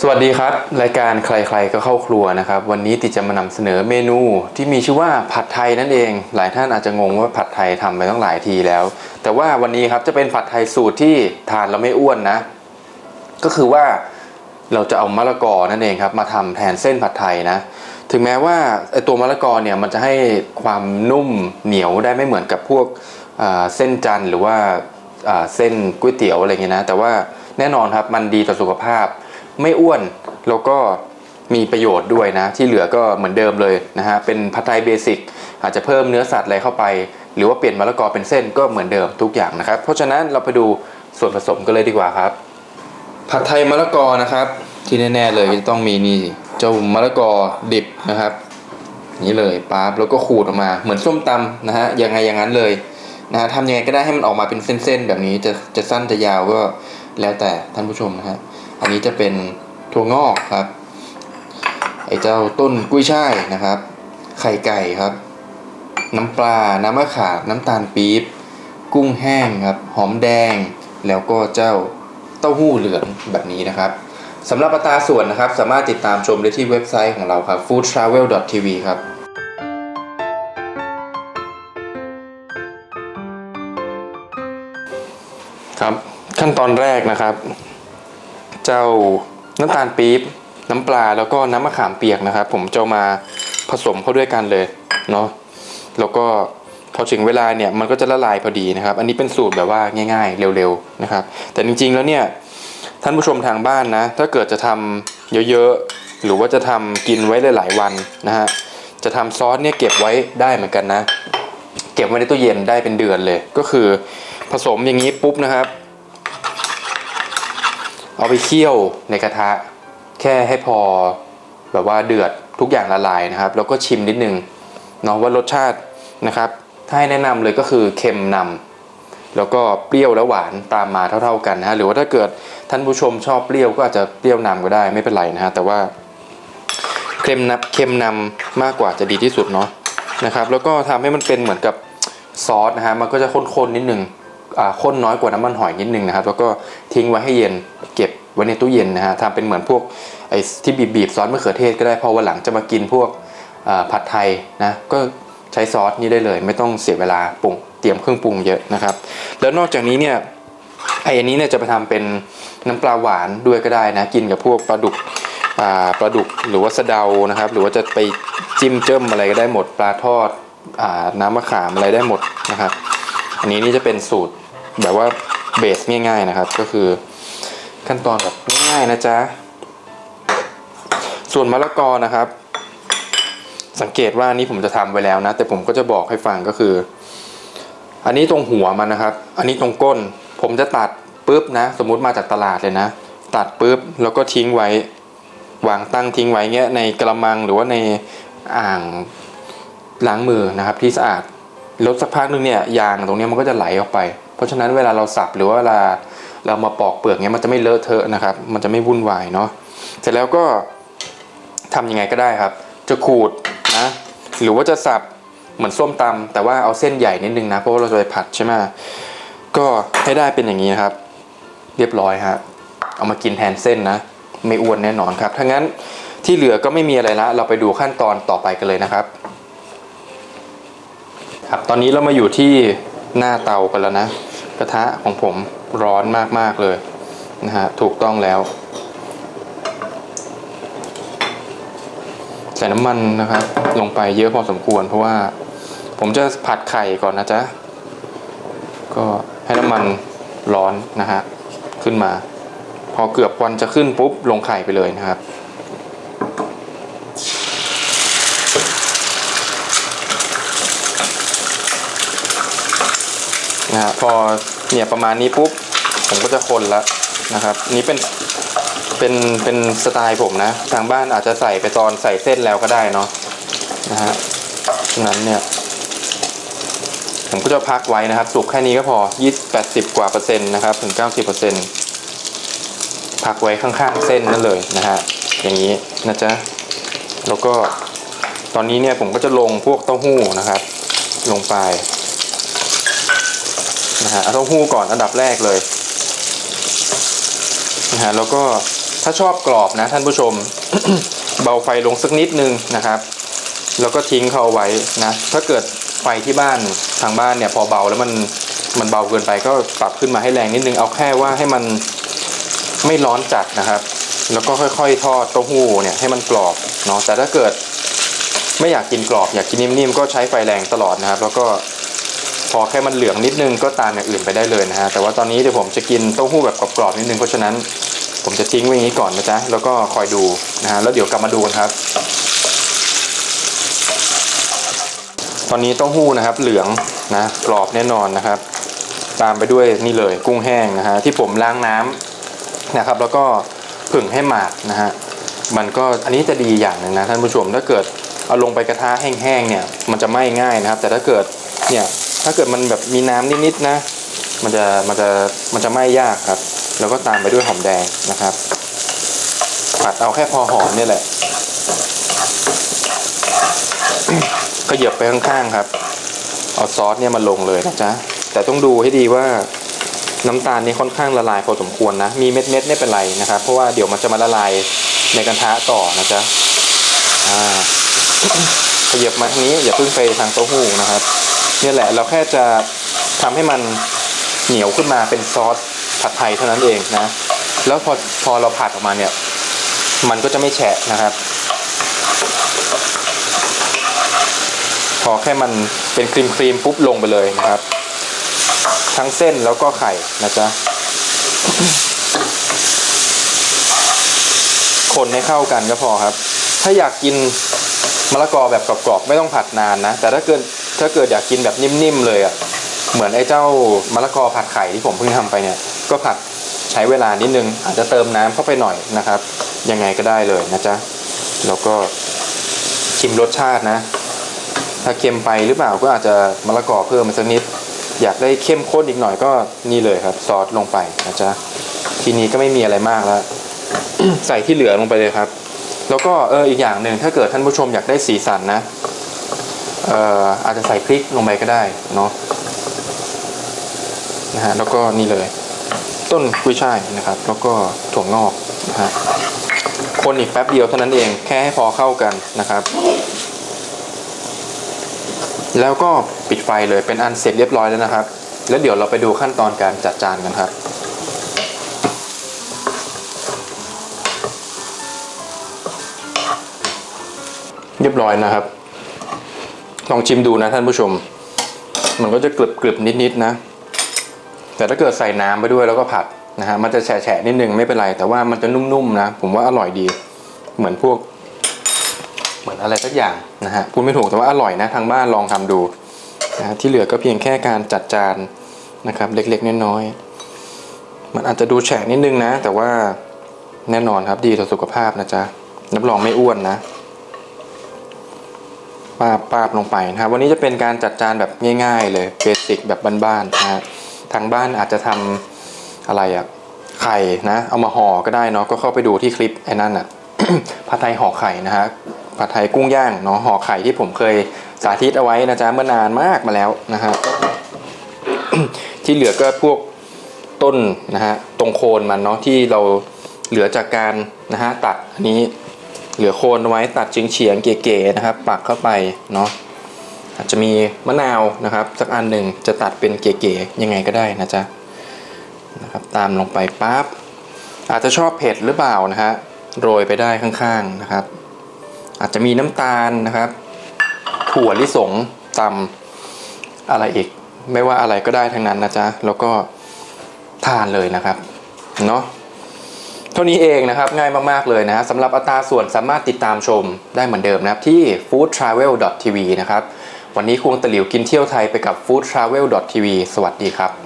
สวัสดีครับ รายการใครๆก็เข้าครัวนะครับ วันนี้ติดจะมานำเสนอเมนูที่มีชื่อว่าผัดไทยนั่นเอง หลายท่านอาจจะงงว่าผัดไทยทำไปตั้งหลายทีแล้ว แต่ว่าวันนี้ครับจะเป็นผัดไทยสูตรที่ทานแล้วไม่อ้วนนะ ก็คือว่าเราจะเอามะละกอนั่นเองครับมาทำแทนเส้นผัดไทยนะ ถึงแม้ว่าไอตัวมะละกอเนี่ยมันจะให้ความนุ่มเหนียวได้ไม่เหมือนกับพวกเส้นจันหรือว่าเส้นก๋วยเตี๋ยวอะไรเงี้ยนะ แต่ว่าแน่นอนครับมันดีต่อสุขภาพ ไม่อ้วนแล้วก็มีประโยชน์ด้วยนะ ที่เหลือก็เหมือนเดิมเลยนะฮะเป็นผัดไทยเบสิกอาจจะเพิ่มเนื้อสัตว์อะไรเข้าไป หรือว่าเปลี่ยนมะละกอเป็นเส้นก็เหมือนเดิมทุกอย่างนะครับ เพราะฉะนั้นเราไปดูส่วนผสมกันเลยดีกว่าครับ ผัดไทยมะละกอนะครับ ที่แน่ๆเลยจะต้องมีนี่เจ้ามะละกอดิบนะครับ นี่เลยป๊าบแล้วก็ขูดออกมาเหมือนส้มตำนะฮะยังไงอย่างนั้นเลยนะฮะทำยังไงก็ได้ให้มันออกมาเป็นเส้นๆแบบนี้จะจะสั้นจะยาวก็แล้วแต่ท่านผู้ชมนะฮะ อันนี้จะเป็นถั่วงอกครับไอเจ้าต้นกุ้ยช่ายนะครับ ไข่ไก่ครับ น้ำปลา น้ำมะขามน้ำตาลปี๊บกุ้งแห้งครับหอมแดง แล้วก็เจ้าเต้าหู้เหลืองแบบนี้นะครับสำหรับอัตราส่วนนะครับ สามารถติดตามชมได้ที่เว็บไซต์ของเราครับ foodtravel.tv ครับครับ ขั้นตอนแรกนะครับ เจ้าน้ำตาลปี๊บน้ำปลาแล้วก็น้ำมะขามเปียกนะครับ ผมจะมาผสมเข้าด้วยกันเลยเนาะแล้วก็พอถึงเวลาเนี่ยมันก็จะละลายพอดีนะครับ อันนี้เป็นสูตรแบบว่าง่ายๆ เร็วๆนะครับ แต่จริงๆแล้วเนี่ยท่านผู้ชมทางบ้านนะ ถ้าเกิดจะทำเยอะๆ หรือว่าจะทำกินไว้หลายๆวันนะฮะจะทำซอสเนี่ยเก็บไว้ได้เหมือนกันนะ เก็บไว้ในตู้เย็นได้เป็นเดือนเลย ก็คือผสมอย่างนี้ปุ๊บนะครับ เอาไปเคี่ยวในกระทะ แค่ให้พอแบบว่าเดือดทุกอย่างละลายนะครับ แล้วก็ชิมนิดนึงเนาะว่ารสชาตินะครับ ถ้าให้แนะนำเลยก็คือเค็มนำแล้วก็เปรี้ยวและหวานตามมาเท่า ๆกันนะฮะหรือว่าถ้าเกิดท่านผู้ชมชอบเปรี้ยวก็อาจจะเปรี้ยวนำก็ได้ไม่เป็นไรนะฮะแต่ว่าเค็มนำเค็มนำมากกว่าจะดีที่สุดเนาะนะครับ แล้วก็ทำให้มันเป็นเหมือนกับซอสนะฮะมันก็จะข้นๆนิดนึง ข้นน้อยกว่าน้ำมันหอยนิดนึงนะครับ แล้วก็ทิ้งไว้ให้เย็นเก็บไว้ในตู้เย็นนะฮะทำเป็นเหมือนพวกไอ้ที่บีบๆซอสมะเขือเทศก็ได้พอวันหลังจะมากินพวกผัดไทยนะก็ใช้ซอสนี้ได้เลย ไม่ต้องเสียเวลาปรุงเตรียมเครื่องปรุงเยอะนะครับ แล้วนอกจากนี้เนี่ยไอ้อันนี้เนี่ยจะไปทำเป็นน้ำปลาหวานด้วยก็ได้นะกินกับพวกปลาดุกปลาดุกหรือว่าสะเดานะครับ หรือว่าจะไปจิ้มเจิ้มอะไรก็ได้หมดปลาทอดอน้ำมะขามอะไรได้หมดนะครับ อันนี้นี่จะเป็นสูตรแบบว่าเบสง่ายๆนะครับ ก็คือขั้นตอนแบบง่ายๆนะจ๊ะ ส่วนมะละกอนะครับ สังเกตว่านี่ผมจะทำไว้แล้วนะ แต่ผมก็จะบอกให้ฟังก็คือ อันนี้ตรงหัวมันนะครับ อันนี้ตรงก้น ผมจะตัดปุ๊บนะ สมมุติมาจากตลาดเลยนะ ตัดปุ๊บแล้วก็ทิ้งไว้ วางตั้งทิ้งไว้เงี้ยในกระมังหรือว่าในอ่างล้างมือนะครับที่สะอาด แล้วสักพักหนึ่งเนี่ยยางตรงนี้มันก็จะไหลออกไป เพราะฉะนั้นเวลาเราสับหรือว่าเวลาเรามาปอกเปลือกเนี้ยมันจะไม่เลอะเทอะนะครับ มันจะไม่วุ่นวายเนาะเสร็จแล้วก็ทำยังไงก็ได้ครับ จะขูดนะหรือว่าจะสับเหมือนส้มตำแต่ว่าเอาเส้นใหญ่นิดนึงนะ เพราะว่าเราจะไปผัดใช่ไหมก็ให้ได้เป็นอย่างนี้ครับ เรียบร้อยฮะเอามากินแทนเส้นนะ ไม่อ้วนแน่นอนครับถ้างั้นที่เหลือก็ไม่มีอะไรละเราไปดูขั้นตอนต่อไปกันเลยนะครับ ครับตอนนี้เรามาอยู่ที่หน้าเตากันแล้วนะ กระทะของผมร้อนมากๆเลยนะฮะถูกต้องแล้วใส่น้ำมันนะครับ ลงไปเยอะพอสมควร เพราะว่าผมจะผัดไข่ก่อนนะจ๊ะ ก็ให้น้ำมันร้อนนะฮะ ขึ้นมา พอเกือบควันจะขึ้นปุ๊บลงไข่ไปเลยนะครับ นะฮะพอเนี่ยประมาณนี้ปุ๊บผมก็จะคนแล้วนะครับ นี่เป็นเป็นเป็นสไตล์ผมนะ ทางบ้านอาจจะใส่ไปตอนใส่เส้นแล้วก็ได้เนาะนะฮะฉะนั้นเนี่ย ผมก็จะพักไว้นะครับสุกแค่นี้ก็พอ20 80กว่าเปอร์เซ็นต์นะครับ ถึง90เปอร์เซ็นต์พักไว้ข้างๆเส้นนั่นเลยนะฮะอย่างนี้นะจ๊ะแล้วก็ตอนนี้เนี่ยผมก็จะลงพวกเต้าหู้นะครับ ลงไป นะฮะเอาเต้าหู้ก่อนอันดับแรกเลยนะฮะแล้วก็ถ้าชอบกรอบนะท่านผู้ชม เบาไฟลงสักนิดนึงนะครับ แล้วก็ทิ้งเขาไว้นะถ้าเกิดไฟที่บ้านทางบ้านเนี่ยพอเบาแล้วมันมันเบาเกินไปก็ปรับขึ้นมาให้แรงนิดนึงเอาแค่ว่าให้มันไม่ร้อนจัดนะครับ แล้วก็ค่อยๆ ทอดเต้าหู้เนี่ยให้มันกรอบเนาะแต่ถ้าเกิดไม่อยากกินกรอบอยากกินนิ่มๆก็ใช้ไฟแรงตลอดนะครับ แล้วก็ อแค่มันเหลืองนิดนึงก็ตามอย่างอื่นไปได้เลยนะฮะแต่ว่าตอนนี้เดี๋ยวผมจะกินเต้าหู้แบบกรอบๆนิดนึงเพราะฉะนั้นผมจะทิ้งไว้อย่างนี้ก่อนนะจ๊ะแล้วก็คอยดูนะฮะแล้วเดี๋ยวกลับมาดูกันครับ ตอนนี้เต้าหู้นะครับเหลืองนะกรอบแน่นอนนะครับ ตามไปด้วยนี่เลยกุ้งแห้งนะฮะที่ผมล้างน้ำนะครับ แล้วก็ผึ่งให้หมาดนะฮะมันก็อันนี้จะดีอย่างหนึ่งนะท่านผู้ชมถ้าเกิดเอาลงไปกระทะแห้งๆเนี่ยมันจะไหม้ง่ายนะครับ แต่ถ้าเกิดเนี่ย ถ้าเกิดมันแบบมีน้ำนิดๆนะ มันจะมันจะมันจะไหม้ยากครับ แล้วก็ตามไปด้วยหอมแดงนะครับผัดเอาแค่พอหอมนี่แหละขยับไปข้างๆครับเอาซอสเนี่ยมาลงเลยนะจ๊ะแต่ต้องดูให้ดีว่าน้ำตาลนี่ค่อนข้างละลายพอสมควรนะ มีเม็ดเม็ดๆไม่เป็นไรนะครับ เพราะว่าเดี๋ยวมันจะมาละลายในกระทะต่อนะจ๊ะอ่าขยับมาทางนี้อย่าเพิ่งไปทางเต้าหู้นะครับ นี่ยแหละเราแค่จะทำให้มันเหนียวขึ้นมาเป็นซอสผัดไทยเท่านั้นเองนะ แล้วพอพอเราผัดออกมาเนี่ย มันก็จะไม่แฉะนะครับ พอแค่มันเป็นครีมครีมปุ๊บลงไปเลยนะครับ ทั้งเส้นแล้วก็ไข่นะจ๊ะคนให้เข้ากันก็พอครับ ถ้าอยากกินมะละกอแบบกรอบๆไม่ต้องผัดนานนะ แต่ถ้าเกิด ถ้าเกิดอยากกินแบบนิ่มๆเลยอะ่ะเหมือนไอ้เจ้ามะละกอผัดไข่ที่ผมเพิ่งทำไปเนี่ย ก็ผัดใช้เวลานิดนึง อาจจะเติมน้ำเข้าไปหน่อยนะครับ ยังไงก็ได้เลยนะจ๊ะแล้วก็ชิมรสชาตินะ ถ้าเค็มไปหรือเปล่าก็อาจจะมะละกอเพิ่มมาสักนิด อยากได้เข้มข้นอีกหน่อยก็นี่เลยครับ ซอสลงไปนะจ๊ะทีนี้ก็ไม่มีอะไรมากแล้ว ใส่ที่เหลือลงไปเลยครับ แล้วก็เอออีกอย่างหนึ่งถ้าเกิดท่านผู้ชมอยากได้สีสันนะ อาจจะใส่พริกลงไปก็ได้เนาะนะฮะแล้วก็นี่เลย ต้นกุ้ยช่ายนะครับ แล้วก็ถั่วงอกนะฮะคนอีกแป๊บเดียวเท่านั้นเองแค่ให้พอเข้ากันนะครับ แล้วก็ปิดไฟเลยเป็นอันเสร็จเรียบร้อยแล้วนะครับ แล้วเดี๋ยวเราไปดูขั้นตอนการจัดจานกันครับเรียบร้อยนะครับ ลองชิมดูนะท่านผู้ชม มันก็จะกรึบกรึบนิดๆนะ แต่ถ้าเกิดใส่น้ำไปด้วยแล้วก็ผัดนะฮะมันจะแฉะๆนิดนึงไม่เป็นไร แต่ว่ามันจะนุ่มๆนะ ผมว่าอร่อยดี เหมือนพวก เหมือนอะไรสักอย่างนะฮะพูดไม่ถูกแต่ว่าอร่อยนะทางบ้านลองทำดูนะฮะที่เหลือก็เพียงแค่การจัดจานนะครับ เล็กๆน้อยๆมันอาจจะดูแฉะนิดนึงนะ แต่ว่าแน่นอนครับดีต่อสุขภาพนะจ๊ะรับรองไม่อ้วนนะ ปาบปาบลงไปนะครับ วันนี้จะเป็นการจัดจานแบบง่าย ๆ เลยเบสิกแบบบ้านๆนะฮะทางบ้านอาจจะทำอะไรอะไข่นะเอามาห่อก็ได้เนาะก็เข้าไปดูที่คลิปไอ้นั่นอะผัดไทยห่อไข่นะฮะผัดไทยกุ้งย่างเนาะห่อไข่ที่ผมเคยสาธิตเอาไว้นะจ๊ะเมื่อนานมากมาแล้วนะฮะที่เหลือก็พวกต้นนะฮะตรงโคนมันเนาะที่เราเหลือจากการนะฮะตัดอันนี้ เหลือโคนไว้ตัดเฉียงเฉียงๆเก๋ๆนะครับ ปักเข้าไปเนาะอาจจะมีมะนาวนะครับ สักอันหนึ่งจะตัดเป็นเก๋ๆยังไงก็ได้นะจ๊ะนะครับตามลงไปปั๊บอาจจะชอบเผ็ดหรือเปล่านะฮะโรยไปได้ข้างๆนะครับ อาจจะมีน้ำตาลนะครับ ถั่วลิสงตำอะไรอีก ไม่ว่าอะไรก็ได้ทั้งนั้นนะจ๊ะแล้วก็ทานเลยนะครับเนาะ เท่านี้เองนะครับง่ายมาก ๆ เลยนะฮะสำหรับอัตราส่วนสามารถติดตามชมได้เหมือนเดิมนะครับที่ foodtravel.tv นะครับวันนี้ควงตะหลิวกินเที่ยวไทยไปกับ foodtravel.tv สวัสดีครับ